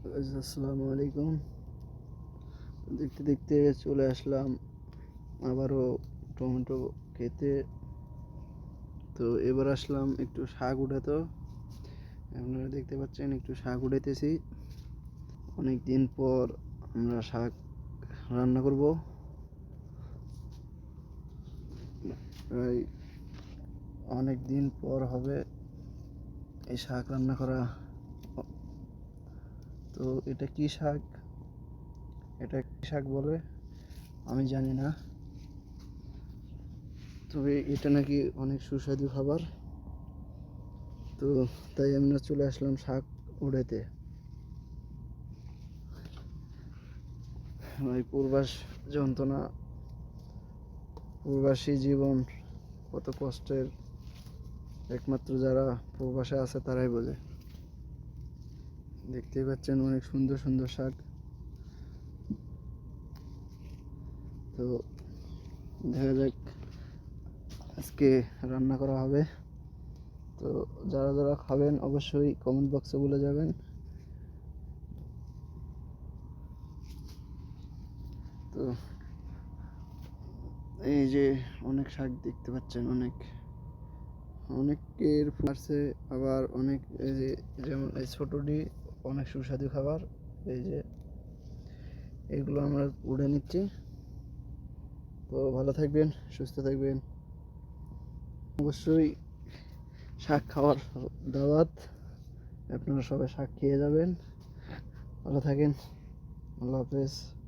আসসালামু আলাইকুম। দেখতে দেখতে চলে আসলাম। আবারও টমেটো খেতে। তো এবার আসলাম একটু শাক উঠাতো। আপনারা দেখতে পাচ্ছেন, একটু শাক উঠাইতেছি। অনেক দিন পর আমরা শাক রান্না করব। প্রায় অনেক দিন পর হবে এই শাক রান্না করা। তো এটা কি শাক? এটা কি শাক বলে? আমি জানি না। তবে এটা নাকি অনেক সুস্বাদু খাবার। তো তাই আমরা চলে আসলাম শাক উড়াইতে। ওই পূর্বাস যন্ত্রণা। প্রবাসী জীবন কত কষ্টের। একমাত্র যারা প্রবাসে আছে তারাই বোঝে। দেখতেই পাচ্ছেন অনেক সুন্দর সুন্দর শাক। তো দেখা যাক আজকে রান্না করা হবে। তো যারা যারা খাবেন অবশ্যই কমেন্ট বক্সে বলে যাবেন। তো এই যে অনেক শাক দেখতে পাচ্ছেন, অনেক, অনেকের আছে, আবার অনেক এই যে, যেমন এই ছোটটি অনেক সুস্বাদু খাবার। এই যে, এগুলো আমরা উড়ে নিচ্ছি। তো ভালো থাকবেন, সুস্থ থাকবেন। অবশ্যই শাক খাওয়ার দাওয়াত। আপনারা সবাই শাক খেয়ে যাবেন। ভালো থাকেন। আল্লাহ হাফেজ।